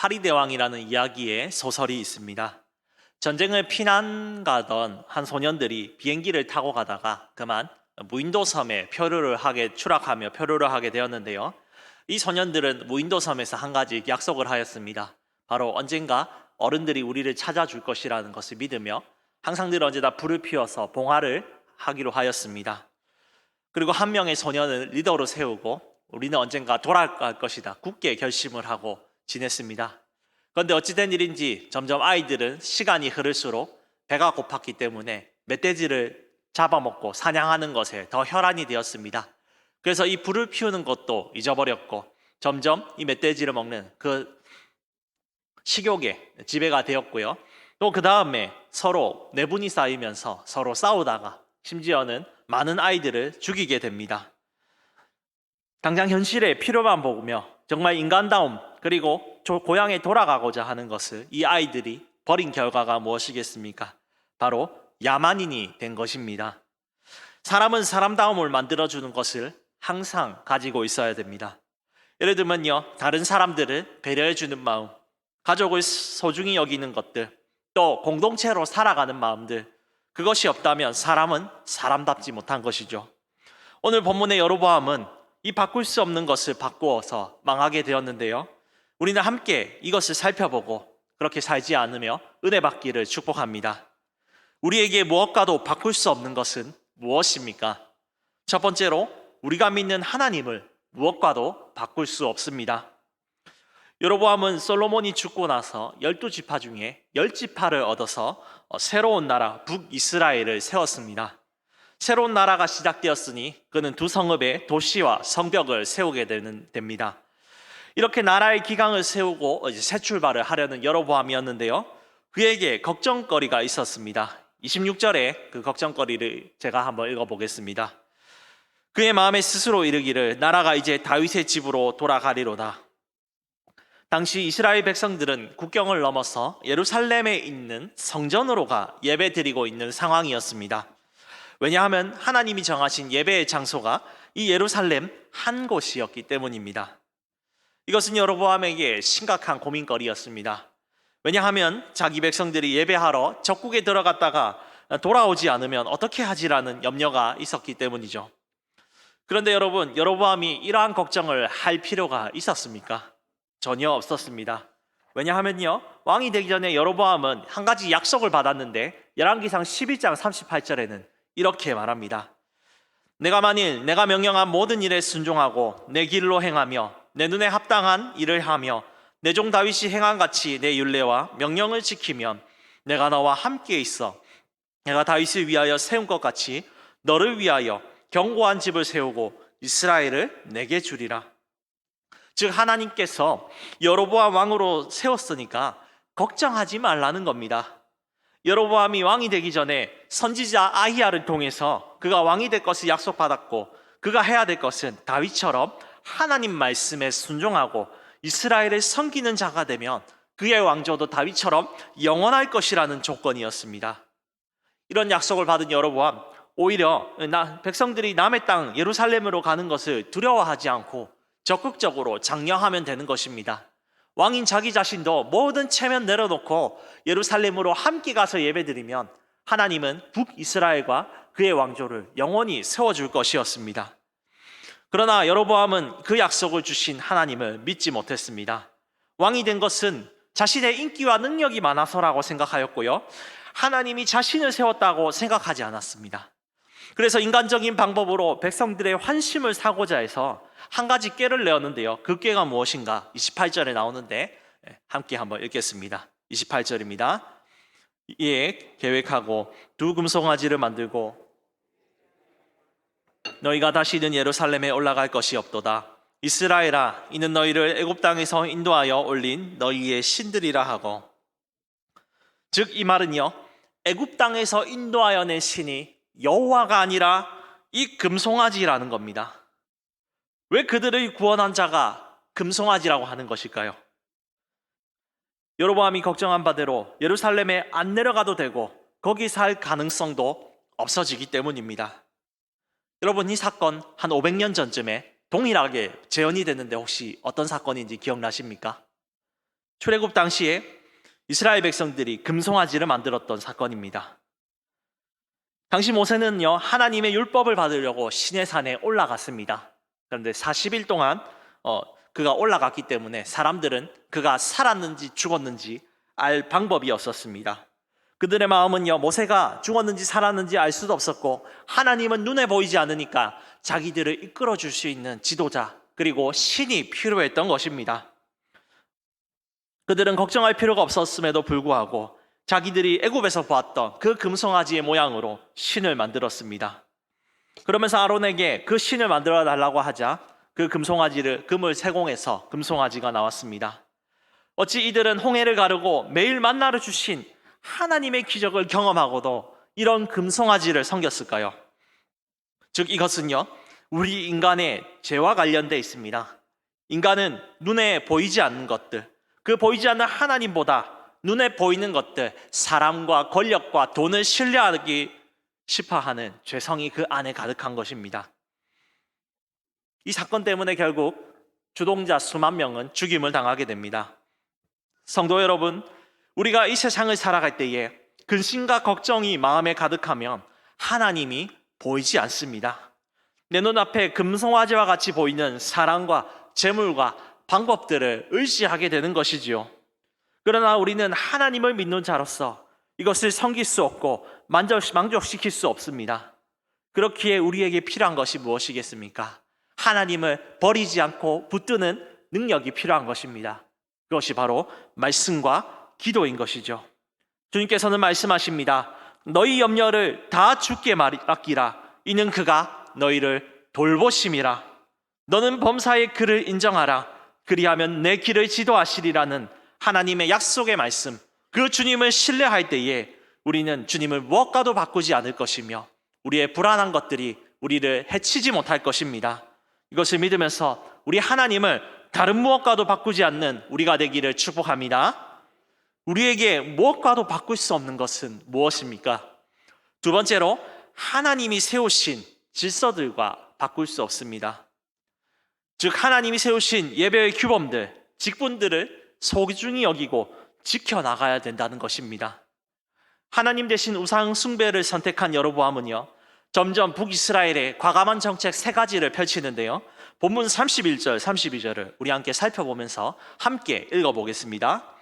파리대왕이라는 이야기의 소설이 있습니다. 전쟁을 피난 가던 한 소년들이 비행기를 타고 가다가 그만 무인도 섬에 표류를 하게 추락하며 표류를 하게 되었는데요. 이 소년들은 무인도 섬에서 한 가지 약속을 하였습니다. 바로 언젠가 어른들이 우리를 찾아줄 것이라는 것을 믿으며 항상 늘 언제나 불을 피워서 봉화를 하기로 하였습니다. 그리고 한 명의 소년을 리더로 세우고 우리는 언젠가 돌아갈 것이다. 굳게 결심을 하고 지냈습니다. 그런데 어찌된 일인지 점점 아이들은 시간이 흐를수록 배가 고팠기 때문에 멧돼지를 잡아먹고 사냥하는 것에 더 혈안이 되었습니다. 그래서 이 불을 피우는 것도 잊어버렸고 점점 이 멧돼지를 먹는 그 식욕에 지배가 되었고요. 또 그 다음에 서로 내분이 쌓이면서 서로 싸우다가 심지어는 많은 아이들을 죽이게 됩니다. 당장 현실의 필요만 보며 정말 인간다움 그리고 조- 고향에 돌아가고자 하는 것을 이 아이들이 버린 결과가 무엇이겠습니까? 바로 야만인이 된 것입니다. 사람은 사람다움을 만들어주는 것을 항상 가지고 있어야 됩니다. 예를 들면요, 다른 사람들을 배려해주는 마음, 가족을 소중히 여기는 것들, 또 공동체로 살아가는 마음들, 그것이 없다면 사람은 사람답지 못한 것이죠. 오늘 본문의 여로보암은 이 바꿀 수 없는 것을 바꾸어서 망하게 되었는데요. 우리는 함께 이것을 살펴보고 그렇게 살지 않으며 은혜 받기를 축복합니다. 우리에게 무엇과도 바꿀 수 없는 것은 무엇입니까? 첫 번째로 우리가 믿는 하나님을 무엇과도 바꿀 수 없습니다. 여로보암은 솔로몬이 죽고 나서 열두 지파 중에 열 지파를 얻어서 어, 새로운 나라 북이스라엘을 세웠습니다. 새로운 나라가 시작되었으니 그는 두 성읍에 도시와 성벽을 세우게 되는 됩니다. 이렇게 나라의 기강을 세우고 새 출발을 하려는 여로보암이었는데요. 그에게 걱정거리가 있었습니다. 26절에 그 걱정거리를 제가 한번 읽어보겠습니다. 그의 마음에 스스로 이르기를 나라가 이제 다윗의 집으로 돌아가리로다. 당시 이스라엘 백성들은 국경을 넘어서 예루살렘에 있는 성전으로가 예배드리고 있는 상황이었습니다. 왜냐하면 하나님이 정하신 예배의 장소가 이 예루살렘 한 곳이었기 때문입니다. 이것은 여로보암에게 심각한 고민거리였습니다. 왜냐하면 자기 백성들이 예배하러 적국에 들어갔다가 돌아오지 않으면 어떻게 하지라는 염려가 있었기 때문이죠. 그런데 여러분, 여로보암이 이러한 걱정을 할 필요가 있었습니까? 전혀 없었습니다. 왜냐하면요, 왕이 되기 전에 여로보암은 한 가지 약속을 받았는데 열왕기상 11장 38절에는 이렇게 말합니다. 내가 만일 내가 명령한 모든 일에 순종하고 내 길로 행하며 내 눈에 합당한 일을 하며 내 종 다윗이 행한 같이 내 율례와 명령을 지키면 내가 너와 함께 있어 내가 다윗을 위하여 세운 것 같이 너를 위하여 견고한 집을 세우고 이스라엘을 내게 주리라. 즉 하나님께서 여로보암 왕으로 세웠으니까 걱정하지 말라는 겁니다. 여로보암이 왕이 되기 전에 선지자 아히야를 통해서 그가 왕이 될 것을 약속받았고 그가 해야 될 것은 다윗처럼 하나님 말씀에 순종하고 이스라엘을 섬기는 자가 되면 그의 왕조도 다윗처럼 영원할 것이라는 조건이었습니다. 이런 약속을 받은 여로보암 오히려 나, 백성들이 남의 땅 예루살렘으로 가는 것을 두려워하지 않고 적극적으로 장려하면 되는 것입니다. 왕인 자기 자신도 모든 체면 내려놓고 예루살렘으로 함께 가서 예배드리면 하나님은 북이스라엘과 그의 왕조를 영원히 세워줄 것이었습니다. 그러나 여로보암은 그 약속을 주신 하나님을 믿지 못했습니다. 왕이 된 것은 자신의 인기와 능력이 많아서라고 생각하였고요. 하나님이 자신을 세웠다고 생각하지 않았습니다. 그래서 인간적인 방법으로 백성들의 환심을 사고자 해서 한 가지 꾀를 내었는데요. 그 꾀가 무엇인가? 28절에 나오는데 예, 함께 한번 읽겠습니다. 28절입니다. 이에 계획하고 두 금송아지를 만들고 너희가 다시는 예루살렘에 올라갈 것이 없도다. 이스라엘아, 이는 너희를 애굽 땅에서 인도하여 올린 너희의 신들이라 하고 즉 이 말은요. 애굽 땅에서 인도하여 낸 신이 여호와가 아니라 이 금송아지라는 겁니다. 왜 그들을 구원한 자가 금송아지라고 하는 것일까요? 여로보암이 걱정한 바대로 예루살렘에 안 내려가도 되고 거기 살 가능성도 없어지기 때문입니다. 여러분 이 사건 한 500년 전쯤에 동일하게 재현이 됐는데 혹시 어떤 사건인지 기억나십니까? 출애굽 당시에 이스라엘 백성들이 금송아지를 만들었던 사건입니다. 당시 모세는요 하나님의 율법을 받으려고 신의 산에 올라갔습니다. 그런데 40일 동안 어, 그가 올라갔기 때문에 사람들은 그가 살았는지 죽었는지 알 방법이 없었습니다. 그들의 마음은요 모세가 죽었는지 살았는지 알 수도 없었고 하나님은 눈에 보이지 않으니까 자기들을 이끌어 줄 수 있는 지도자 그리고 신이 필요했던 것입니다. 그들은 걱정할 필요가 없었음에도 불구하고 자기들이 애굽에서 보았던 그 금송아지의 모양으로 신을 만들었습니다. 그러면서 아론에게 그 신을 만들어 달라고 하자 그 금송아지를 금을 세공해서 금송아지가 나왔습니다. 어찌 이들은 홍해를 가르고 매일 만나를 주신 하나님의 기적을 경험하고도 이런 금송아지를 섬겼을까요? 즉 이것은요 우리 인간의 죄와 관련돼 있습니다. 인간은 눈에 보이지 않는 것들, 그 보이지 않는 하나님보다 눈에 보이는 것들, 사람과 권력과 돈을 신뢰하기 싶어하는 죄성이 그 안에 가득한 것입니다. 이 사건 때문에 결국 주동자 수만 명은 죽임을 당하게 됩니다. 성도 여러분, 우리가 이 세상을 살아갈 때에 근심과 걱정이 마음에 가득하면 하나님이 보이지 않습니다. 내 눈앞에 금송아지와 같이 보이는 사랑과 재물과 방법들을 의지하게 되는 것이지요. 그러나 우리는 하나님을 믿는 자로서 이것을 섬길 수 없고 만족, 만족시킬 수 없습니다. 그렇기에 우리에게 필요한 것이 무엇이겠습니까? 하나님을 버리지 않고 붙드는 능력이 필요한 것입니다. 그것이 바로 말씀과 기도인 것이죠. 주님께서는 말씀하십니다. 너희 염려를 다 주께 맡기라. 이는 그가 너희를 돌보심이라. 너는 범사의 그를 인정하라. 그리하면 내 길을 지도하시리라는 하나님의 약속의 말씀, 그 주님을 신뢰할 때에 우리는 주님을 무엇과도 바꾸지 않을 것이며 우리의 불안한 것들이 우리를 해치지 못할 것입니다. 이것을 믿으면서 우리 하나님을 다른 무엇과도 바꾸지 않는 우리가 되기를 축복합니다. 우리에게 무엇과도 바꿀 수 없는 것은 무엇입니까? 두 번째로 하나님이 세우신 질서들과 바꿀 수 없습니다. 즉 하나님이 세우신 예배의 규범들, 직분들을 소중히 여기고 지켜나가야 된다는 것입니다. 하나님 대신 우상 숭배를 선택한 여로보암은요. 점점 북이스라엘의 과감한 정책 세 가지를 펼치는데요. 본문 31절, 32절을 우리 함께 살펴보면서 함께 읽어보겠습니다.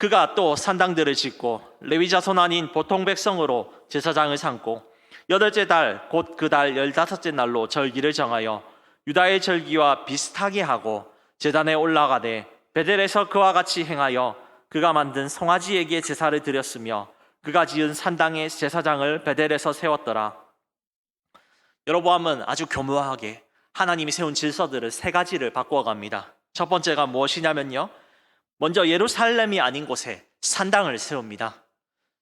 그가 또 산당들을 짓고 레위 자손 아닌 보통 백성으로 제사장을 삼고 여덟째 달 곧 그 달 열다섯째 날로 절기를 정하여 유다의 절기와 비슷하게 하고 제단에 올라가되 베델에서 그와 같이 행하여 그가 만든 송아지에게 제사를 드렸으며 그가 지은 산당의 제사장을 베델에서 세웠더라. 여로보암은 아주 교묘하게 하나님이 세운 질서들을 세 가지를 바꾸어 갑니다. 첫 번째가 무엇이냐면요. 먼저 예루살렘이 아닌 곳에 산당을 세웁니다.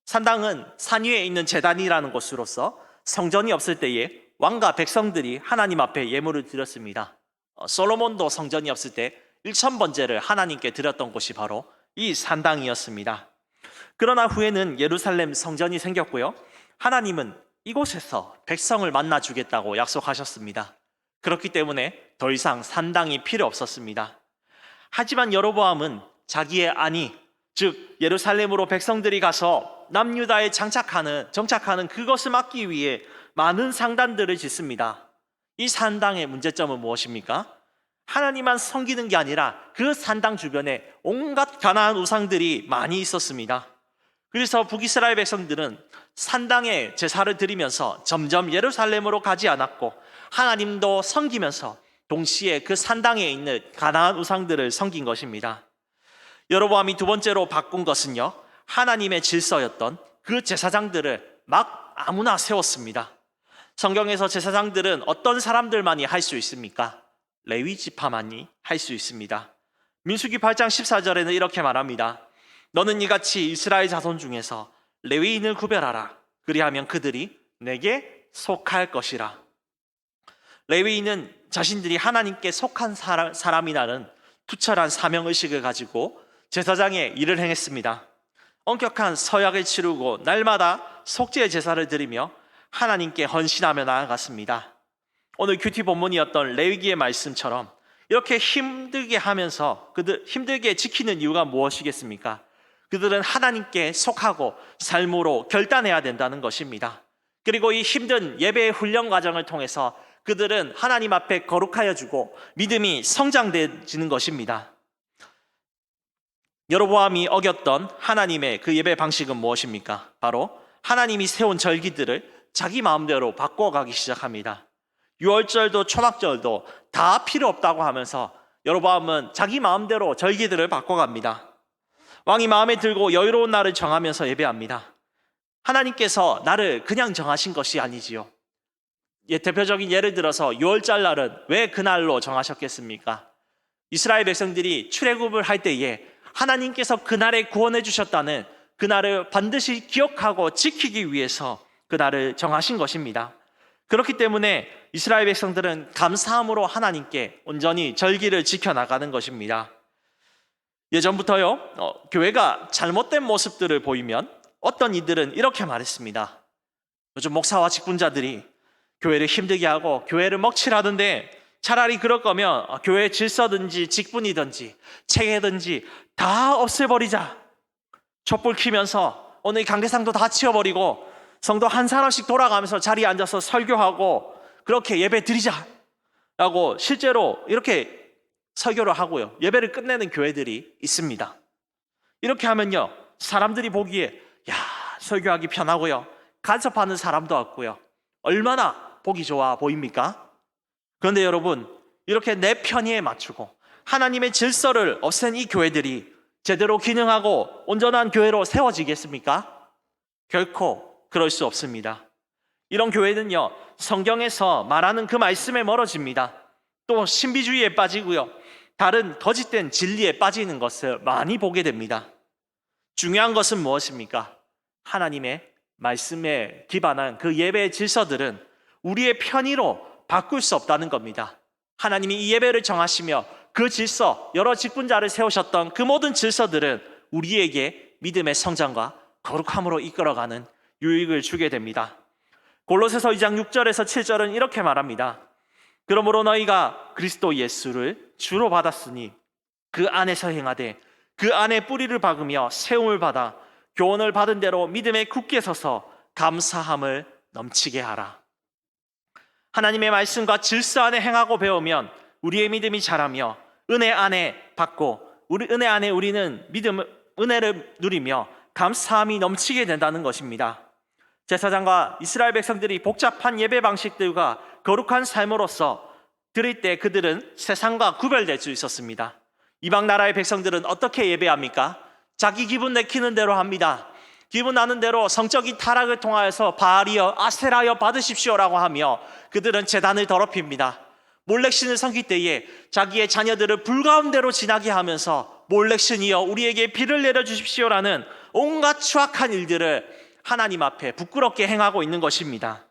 산당은 산 위에 있는 재단이라는 곳으로서 성전이 없을 때에 왕과 백성들이 하나님 앞에 예물을 드렸습니다. 어, 솔로몬도 성전이 없을 때 1천 번제를 하나님께 드렸던 곳이 바로 이 산당이었습니다. 그러나 후에는 예루살렘 성전이 생겼고요. 하나님은 이곳에서 백성을 만나 주겠다고 약속하셨습니다. 그렇기 때문에 더 이상 산당이 필요 없었습니다. 하지만 여로보암은 자기의 안위, 즉 예루살렘으로 백성들이 가서 남유다에 장착하는 정착하는 그것을 막기 위해 많은 상단들을 짓습니다. 이 산당의 문제점은 무엇입니까? 하나님만 섬기는 게 아니라 그 산당 주변에 온갖 가나안 우상들이 많이 있었습니다. 그래서 북이스라엘 백성들은 산당에 제사를 드리면서 점점 예루살렘으로 가지 않았고 하나님도 섬기면서 동시에 그 산당에 있는 가나안 우상들을 섬긴 것입니다. 여로보암이 두 번째로 바꾼 것은요. 하나님의 질서였던 그 제사장들을 막 아무나 세웠습니다. 성경에서 제사장들은 어떤 사람들만이 할 수 있습니까? 레위 지파만이 할 수 있습니다. 민수기 8장 14절에는 이렇게 말합니다. 너는 이같이 이스라엘 자손 중에서 레위인을 구별하라. 그리하면 그들이 내게 속할 것이라. 레위인은 자신들이 하나님께 속한 사람, 이라는 투철한 사명 의식을 가지고 제사장의 일을 행했습니다. 엄격한 서약을 치르고 날마다 속죄의 제사를 드리며 하나님께 헌신하며 나아갔습니다. 오늘 큐티 본문이었던 레위기의 말씀처럼 이렇게 힘들게 하면서 그들 힘들게 지키는 이유가 무엇이겠습니까? 그들은 하나님께 속하고 삶으로 결단해야 된다는 것입니다. 그리고 이 힘든 예배의 훈련 과정을 통해서 그들은 하나님 앞에 거룩하여 주고 믿음이 성장되지는 것입니다. 여로보암이 어겼던 하나님의 그 예배 방식은 무엇입니까? 바로 하나님이 세운 절기들을 자기 마음대로 바꿔가기 시작합니다. 유월절도 초막절도 다 필요 없다고 하면서 여로보암은 자기 마음대로 절기들을 바꿔갑니다. 왕이 마음에 들고 여유로운 날을 정하면서 예배합니다. 하나님께서 나를 그냥 정하신 것이 아니지요. 예, 대표적인 예를 들어서 6월절 날은 왜 그날로 정하셨겠습니까? 이스라엘 백성들이 출애굽을 할 때에 하나님께서 그날에 구원해 주셨다는 그날을 반드시 기억하고 지키기 위해서 그날을 정하신 것입니다. 그렇기 때문에 이스라엘 백성들은 감사함으로 하나님께 온전히 절기를 지켜나가는 것입니다. 예전부터요, 어, 교회가 잘못된 모습들을 보이면 어떤 이들은 이렇게 말했습니다. 요즘 목사와 직분자들이 교회를 힘들게 하고 교회를 먹칠하던데 차라리 그럴 거면 어, 교회 질서든지 직분이든지 체계든지 다 없애버리자. 촛불 키면서 오늘 강대상도 다 치워버리고 성도 한 사람씩 돌아가면서 자리에 앉아서 설교하고 그렇게 예배 드리자. 라고 실제로 이렇게 설교를 하고요. 예배를 끝내는 교회들이 있습니다. 이렇게 하면요. 사람들이 보기에 야, 설교하기 편하고요. 간섭하는 사람도 없고요. 얼마나 보기 좋아 보입니까? 그런데 여러분, 이렇게 내 편의에 맞추고 하나님의 질서를 없앤 이 교회들이 제대로 기능하고 온전한 교회로 세워지겠습니까? 결코 그럴 수 없습니다. 이런 교회는요, 성경에서 말하는 그 말씀에 멀어집니다. 또 신비주의에 빠지고요. 다른 거짓된 진리에 빠지는 것을 많이 보게 됩니다. 중요한 것은 무엇입니까? 하나님의 말씀에 기반한 그 예배의 질서들은 우리의 편의로 바꿀 수 없다는 겁니다. 하나님이 이 예배를 정하시며 그 질서, 여러 직분자를 세우셨던 그 모든 질서들은 우리에게 믿음의 성장과 거룩함으로 이끌어가는 유익을 주게 됩니다. 골로새서 2장 6절에서 7절은 이렇게 말합니다. 그러므로 너희가 그리스도 예수를 주로 받았으니 그 안에서 행하되 그 안에 뿌리를 박으며 세움을 받아 교훈을 받은 대로 믿음에 굳게 서서 감사함을 넘치게 하라. 하나님의 말씀과 질서 안에 행하고 배우면 우리의 믿음이 자라며 은혜 안에 받고 우리 은혜 안에 우리는 믿음 은혜를 누리며 감사함이 넘치게 된다는 것입니다. 제사장과 이스라엘 백성들이 복잡한 예배 방식들과 거룩한 삶으로서 드릴 때 그들은 세상과 구별될 수 있었습니다. 이방 나라의 백성들은 어떻게 예배합니까? 자기 기분 내키는 대로 합니다. 기분 나는 대로 성적인 타락을 통하여서 바알이여 아세라여 받으십시오라고 하며 그들은 재단을 더럽힙니다. 몰렉신을 섬길 때에 자기의 자녀들을 불가운데로 지나게 하면서 몰렉신이여 우리에게 비를 내려 주십시오라는 온갖 추악한 일들을 하나님 앞에 부끄럽게 행하고 있는 것입니다.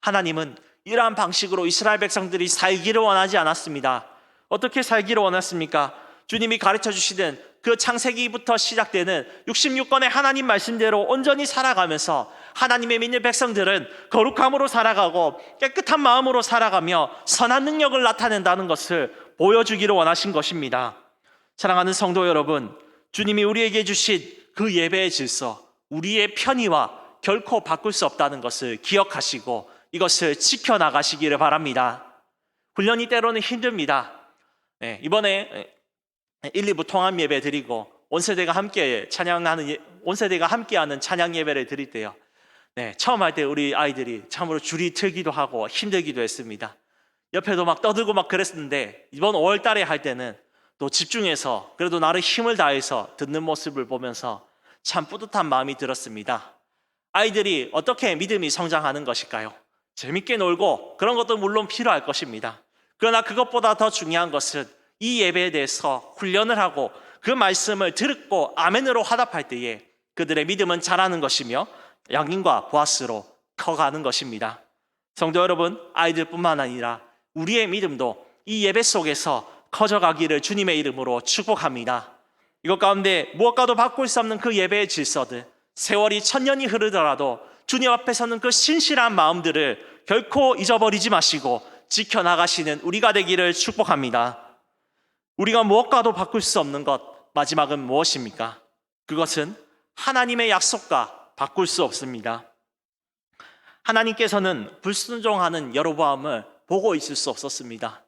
하나님은 이러한 방식으로 이스라엘 백성들이 살기를 원하지 않았습니다. 어떻게 살기를 원했습니까? 주님이 가르쳐 주시는 그 창세기부터 시작되는 66권의 하나님 말씀대로 온전히 살아가면서 하나님의 믿는 백성들은 거룩함으로 살아가고 깨끗한 마음으로 살아가며 선한 능력을 나타낸다는 것을 보여주기를 원하신 것입니다. 사랑하는 성도 여러분, 주님이 우리에게 주신 그 예배의 질서, 우리의 편의와 결코 바꿀 수 없다는 것을 기억하시고 이것을 지켜나가시기를 바랍니다. 훈련이 때로는 힘듭니다. 네, 이번에 1, 2부 통합 예배 드리고 온 세대가 함께 찬양하는 예- 온 세대가 함께하는 찬양 예배를 드릴 때요. 네, 처음 할 때 우리 아이들이 참으로 줄이 틀기도 하고 힘들기도 했습니다. 옆에도 막 떠들고 막 그랬는데 이번 5월 달에 할 때는 또 집중해서 그래도 나를 힘을 다해서 듣는 모습을 보면서 참 뿌듯한 마음이 들었습니다. 아이들이 어떻게 믿음이 성장하는 것일까요? 재밌게 놀고 그런 것도 물론 필요할 것입니다. 그러나 그것보다 더 중요한 것은 이 예배에 대해서 훈련을 하고 그 말씀을 듣고 아멘으로 화답할 때에 그들의 믿음은 자라는 것이며 양인과 보아스로 커가는 것입니다. 성도 여러분, 아이들뿐만 아니라 우리의 믿음도 이 예배 속에서 커져가기를 주님의 이름으로 축복합니다. 이것 가운데 무엇과도 바꿀 수 없는 그 예배의 질서들, 세월이 천년이 흐르더라도 주님 앞에 서는 그 신실한 마음들을 결코 잊어버리지 마시고 지켜나가시는 우리가 되기를 축복합니다. 우리가 무엇과도 바꿀 수 없는 것 마지막은 무엇입니까? 그것은 하나님의 약속과 바꿀 수 없습니다. 하나님께서는 불순종하는 여로보암을 보고 있을 수 없었습니다.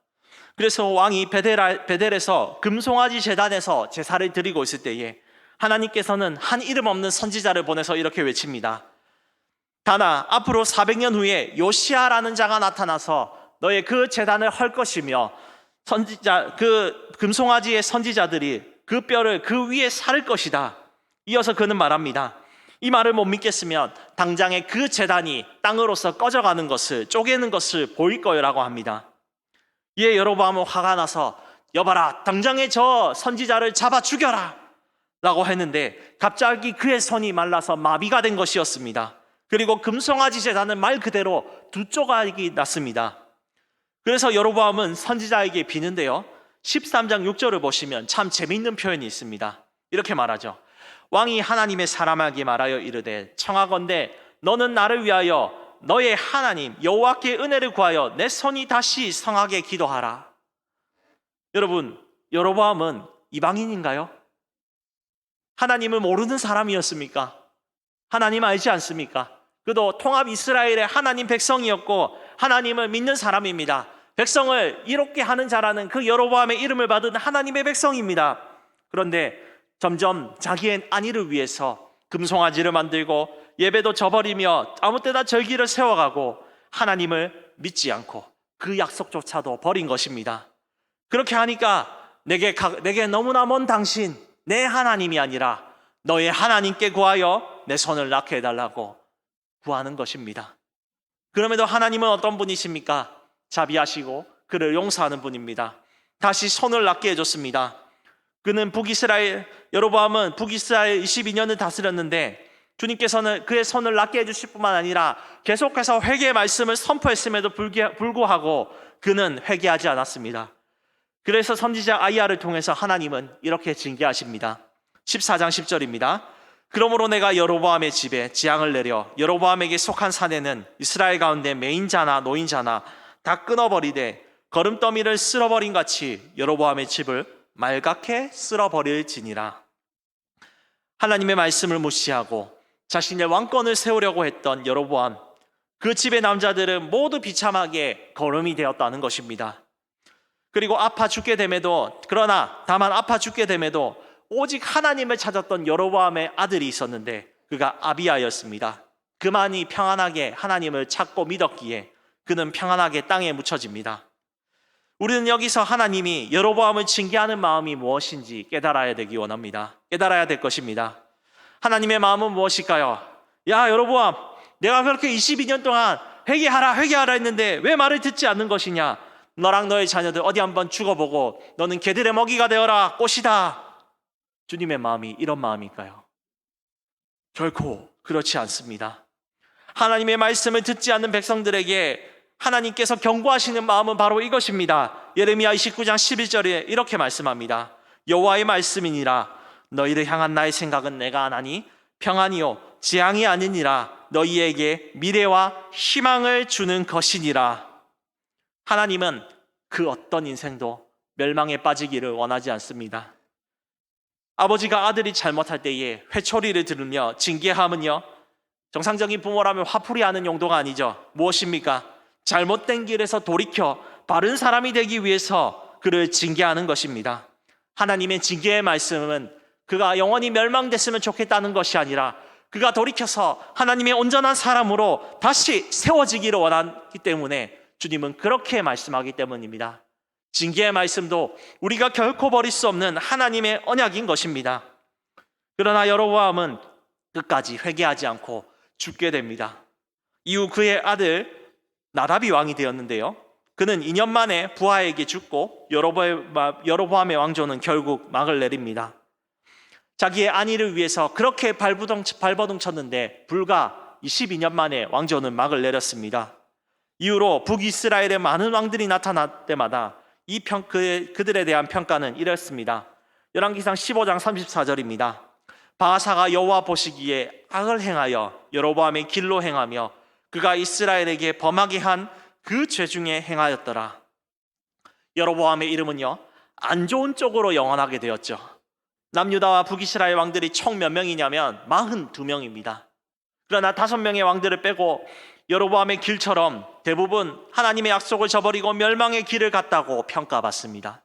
그래서 왕이 베델, 베델 에서 금송아지 재단에서 제사를 드리고 있을 때에 하나님께서는 한 이름 없는 선지자를 보내서 이렇게 외칩니다. 다나 앞으로 400년 후에 요시아라는 자가 나타나서 너의 그 재단을 헐 것이며 선지자 그 금송아지의 선지자들이 그 뼈를 그 위에 살을 것이다. 이어서 그는 말합니다. 이 말을 못 믿겠으면 당장에 그 재단이 땅으로서 꺼져가는 것을 쪼개는 것을 보일 거라고 합니다. 이에 여로보암은 화가 나서 여봐라 당장에 저 선지자를 잡아 죽여라 라고 했는데 갑자기 그의 손이 말라서 마비가 된 것이었습니다. 그리고 금송아지 재단은 말 그대로 두 조각이 났습니다. 그래서 여로보암은 선지자에게 비는데요. 13장 6절을 보시면 참 재미있는 표현이 있습니다. 이렇게 말하죠. 왕이 하나님의 사람에게 말하여 이르되 청하건대 너는 나를 위하여 너의 하나님 여호와께 은혜를 구하여 내 손이 다시 성하게 기도하라. 여러분, 여로보암은 이방인인가요? 하나님을 모르는 사람이었습니까? 하나님 알지 않습니까? 그도 통합 이스라엘의 하나님 백성이었고 하나님을 믿는 사람입니다. 백성을 이롭게 하는 자라는 그 여로보암의 이름을 받은 하나님의 백성입니다. 그런데 점점 자기의 안위를 위해서 금송아지를 만들고 예배도 저버리며 아무 때나 절기를 세워가고 하나님을 믿지 않고 그 약속조차도 버린 것입니다. 그렇게 하니까 내게, 가- 내게 너무나 먼 당신, 내 하나님이 아니라 너의 하나님께 구하여 내 손을 낳게 해달라고 구하는 것입니다. 그럼에도 하나님은 어떤 분이십니까? 자비하시고 그를 용서하는 분입니다. 다시 손을 낳게 해줬습니다. 그는 북이스라엘 여로보암은 북이스라엘 22년을 다스렸는데 주님께서는 그의 손을 낫게 해주실 뿐만 아니라 계속해서 회개의 말씀을 선포했음에도 불구하고 그는 회개하지 않았습니다. 그래서 선지자 아이야를 통해서 하나님은 이렇게 징계하십니다. 14장 10절입니다. 그러므로 내가 여로보암의 집에 재앙을 내려 여로보암에게 속한 사내는 이스라엘 가운데 메인자나 노인자나 다 끊어버리되 거름더미를 쓸어버린 같이 여로보암의 집을 말갛게 쓸어버릴지니라. 하나님의 말씀을 무시하고 자신의 왕권을 세우려고 했던 여로보암 그 집의 남자들은 모두 비참하게 거름이 되었다는 것입니다. 그리고 아파 죽게 됨에도 그러나 다만 아파 죽게 됨에도 오직 하나님을 찾았던 여로보암의 아들이 있었는데 그가 아비야였습니다. 그만이 평안하게 하나님을 찾고 믿었기에 그는 평안하게 땅에 묻혀집니다. 우리는 여기서 하나님이 여로보암을 징계하는 마음이 무엇인지 깨달아야 되기 원합니다. 깨달아야 될 것입니다. 하나님의 마음은 무엇일까요? 야, 여로보암, 내가 그렇게 22년 동안 회개하라, 회개하라 했는데 왜 말을 듣지 않는 것이냐? 너랑 너의 자녀들 어디 한번 죽어보고 너는 개들의 먹이가 되어라, 꽃이다. 주님의 마음이 이런 마음일까요? 결코 그렇지 않습니다. 하나님의 말씀을 듣지 않는 백성들에게 하나님께서 경고하시는 마음은 바로 이것입니다. 예레미야 29장 11절에 이렇게 말씀합니다. 여호와의 말씀이니라 너희를 향한 나의 생각은 내가 아나니 평안이요 재앙이 아니니라 너희에게 미래와 희망을 주는 것이니라. 하나님은 그 어떤 인생도 멸망에 빠지기를 원하지 않습니다. 아버지가 아들이 잘못할 때에 회초리를 들으며 징계함은요 정상적인 부모라면 화풀이 하는 용도가 아니죠. 무엇입니까? 잘못된 길에서 돌이켜 바른 사람이 되기 위해서 그를 징계하는 것입니다. 하나님의 징계의 말씀은 그가 영원히 멸망됐으면 좋겠다는 것이 아니라 그가 돌이켜서 하나님의 온전한 사람으로 다시 세워지기를 원하기 때문에 주님은 그렇게 말씀하기 때문입니다. 징계의 말씀도 우리가 결코 버릴 수 없는 하나님의 언약인 것입니다. 그러나 여로보암은 끝까지 회개하지 않고 죽게 됩니다. 이후 그의 아들 나답이 왕이 되었는데요. 그는 2년 만에 부하에게 죽고 여로보암- 여로보암의 왕조는 결국 막을 내립니다. 자기의 안위를 위해서 그렇게 발부동, 발버둥 쳤는데 불과 22년 만에 왕조는 막을 내렸습니다. 이후로 북이스라엘의 많은 왕들이 나타날 때마다 이 평, 그, 그들에 대한 평가는 이랬습니다. 열왕기상 15장 34절입니다. 바하사가 여호와 보시기에 악을 행하여 여로보암의 길로 행하며 그가 이스라엘에게 범하게 한 그 죄 중에 행하였더라. 여로보암의 이름은요 안 좋은 쪽으로 영원하게 되었죠. 남유다와 북이스라엘 왕들이 총 몇 명이냐면 42명입니다. 그러나 다섯 명의 왕들을 빼고 여로보암의 길처럼 대부분 하나님의 약속을 저버리고 멸망의 길을 갔다고 평가받습니다.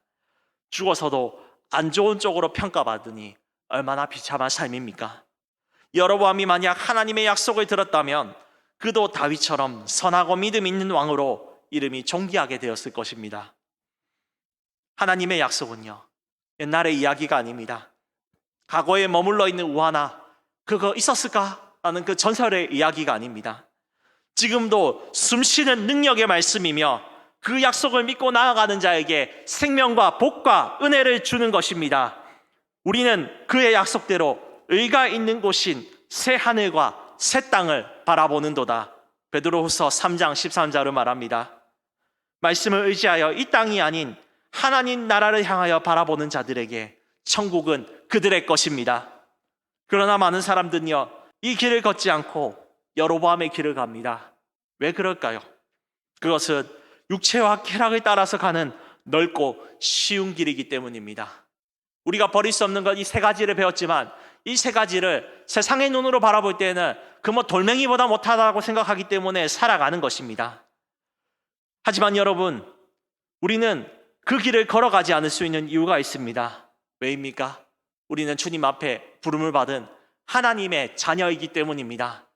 죽어서도 안 좋은 쪽으로 평가받으니 얼마나 비참한 삶입니까? 여로보암이 만약 하나님의 약속을 들었다면 그도 다윗처럼 선하고 믿음 있는 왕으로 이름이 존귀하게 되었을 것입니다. 하나님의 약속은요. 옛날의 이야기가 아닙니다. 과거에 머물러 있는 우하나 그거 있었을까? 라는 그 전설의 이야기가 아닙니다. 지금도 숨쉬는 능력의 말씀이며 그 약속을 믿고 나아가는 자에게 생명과 복과 은혜를 주는 것입니다. 우리는 그의 약속대로 의가 있는 곳인 새 하늘과 새 땅을 바라보는도다. 베드로후서 3장 13절을 말합니다. 말씀을 의지하여 이 땅이 아닌 하나님 나라를 향하여 바라보는 자들에게 천국은 그들의 것입니다. 그러나 많은 사람들은요, 이 길을 걷지 않고 여로보암의 길을 갑니다. 왜 그럴까요? 그것은 육체와 쾌락을 따라서 가는 넓고 쉬운 길이기 때문입니다. 우리가 버릴 수 없는 건이세 가지를 배웠지만 이 세 가지를 세상의 눈으로 바라볼 때는 그 뭐 돌멩이보다 못하다고 생각하기 때문에 살아가는 것입니다. 하지만 여러분, 우리는 그 길을 걸어가지 않을 수 있는 이유가 있습니다. 왜입니까? 우리는 주님 앞에 부름을 받은 하나님의 자녀이기 때문입니다.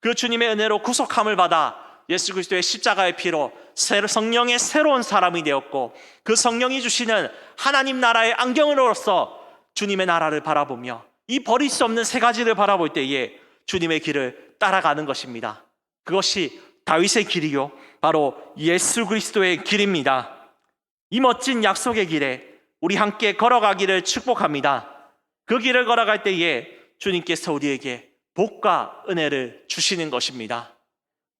그 주님의 은혜로 구속함을 받아 예수 그리스도의 십자가의 피로 새- 성령의 새로운 사람이 되었고 그 성령이 주시는 하나님 나라의 안경으로서 주님의 나라를 바라보며 이 버릴 수 없는 세 가지를 바라볼 때에 주님의 길을 따라가는 것입니다. 그것이 다윗의 길이요. 바로 예수 그리스도의 길입니다. 이 멋진 약속의 길에 우리 함께 걸어가기를 축복합니다. 그 길을 걸어갈 때에 주님께서 우리에게 복과 은혜를 주시는 것입니다.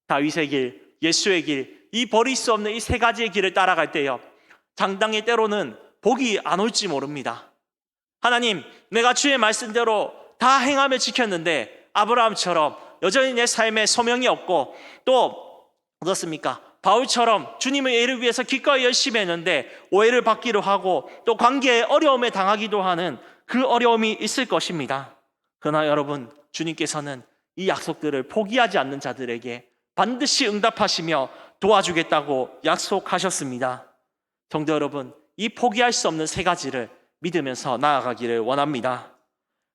다윗의 길, 예수의 길, 이 버릴 수 없는 이 세 가지의 길을 따라갈 때요. 당당히 때로는 복이 안 올지 모릅니다. 하나님, 내가 주의 말씀대로 다 행하며 지켰는데 아브라함처럼 여전히 내 삶에 소명이 없고 또 어떻습니까? 바울처럼 주님의 예를 위해서 기꺼이 열심히 했는데 오해를 받기도 하고 또 관계에 어려움에 당하기도 하는 그 어려움이 있을 것입니다. 그러나 여러분, 주님께서는 이 약속들을 포기하지 않는 자들에게 반드시 응답하시며 도와주겠다고 약속하셨습니다. 성도 여러분, 이 포기할 수 없는 세 가지를 믿으면서 나아가기를 원합니다.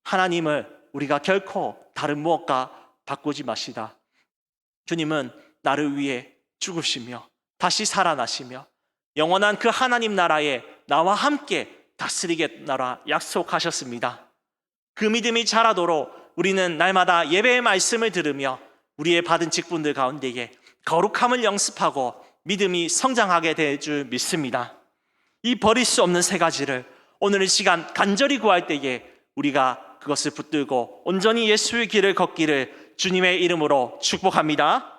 하나님을 우리가 결코 다른 무엇과 바꾸지 마시다. 주님은 나를 위해 죽으시며 다시 살아나시며 영원한 그 하나님 나라에 나와 함께 다스리겠나라 약속하셨습니다. 그 믿음이 자라도록 우리는 날마다 예배의 말씀을 들으며 우리의 받은 직분들 가운데에 거룩함을 연습하고 믿음이 성장하게 될 줄 믿습니다. 이 버릴 수 없는 세 가지를 오늘 이 시간 간절히 구할 때에 우리가 그것을 붙들고 온전히 예수의 길을 걷기를 주님의 이름으로 축복합니다.